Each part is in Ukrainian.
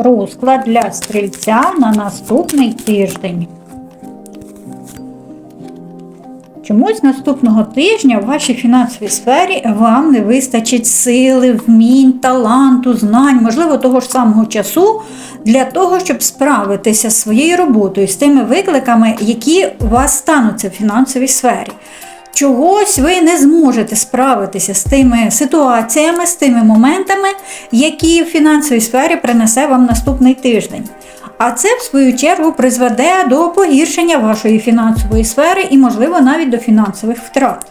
розклад для стрільця на наступний тиждень. Чомусь наступного тижня в вашій фінансовій сфері вам не вистачить сили, вмінь, таланту, знань, можливо, того ж самого часу для того, щоб справитися з своєю роботою, з тими викликами, які у вас стануться в фінансовій сфері. Чогось ви не зможете справитися з тими ситуаціями, з тими моментами, які в фінансовій сфері принесе вам наступний тиждень. А це, в свою чергу, призведе до погіршення вашої фінансової сфери і, можливо, навіть до фінансових втрат.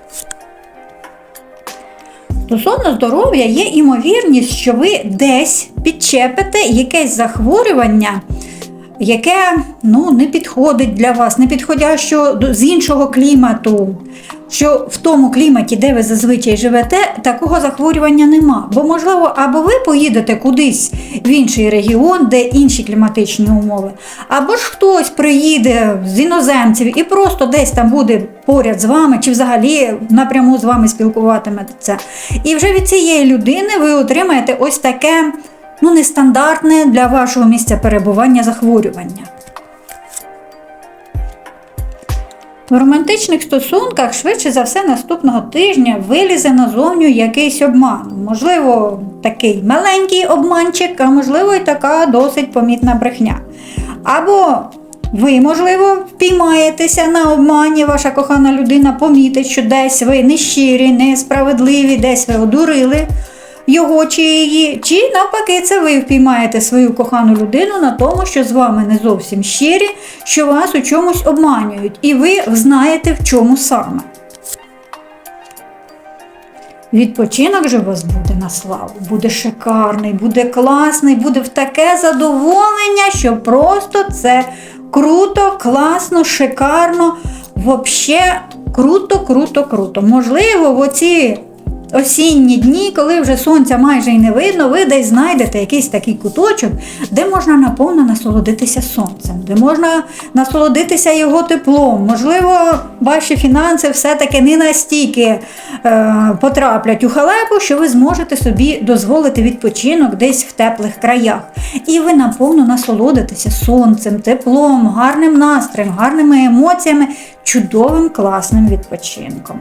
Стосовно здоров'я є імовірність, що ви десь підчепите якесь захворювання, яке ну, не підходить для вас, не підходящо з іншого клімату. Що в тому кліматі, де ви зазвичай живете, такого захворювання нема. Бо, можливо, або ви поїдете кудись в інший регіон, де інші кліматичні умови, або ж хтось приїде з іноземців і просто десь там буде поряд з вами, чи взагалі напряму з вами спілкуватиметься. І вже від цієї людини ви отримаєте ось таке ну, нестандартне для вашого місця перебування захворювання. В романтичних стосунках швидше за все наступного тижня вилізе назовню якийсь обман. Можливо, такий маленький обманчик, а можливо, і така досить помітна брехня. Або ви, можливо, впіймаєтеся на обмані, ваша кохана людина помітить, що десь ви нещирі, несправедливі, десь ви одурили його чи її, чи навпаки, це ви впіймаєте свою кохану людину на тому, що з вами не зовсім щирі, що вас у чомусь обманюють, і ви знаєте, в чому саме. Відпочинок же у вас буде на славу, буде шикарний, буде класний, буде в таке задоволення, що просто це круто, класно, шикарно, вообще круто, круто, круто. Можливо, в оці осінні дні, коли вже сонця майже й не видно, ви десь знайдете якийсь такий куточок, де можна наповно насолодитися сонцем, де можна насолодитися його теплом. Можливо, ваші фінанси все-таки не настільки е, потраплять у халепу, що ви зможете собі дозволити відпочинок десь в теплих краях. І ви наповно насолодитеся сонцем, теплом, гарним настроєм, гарними емоціями, чудовим класним відпочинком.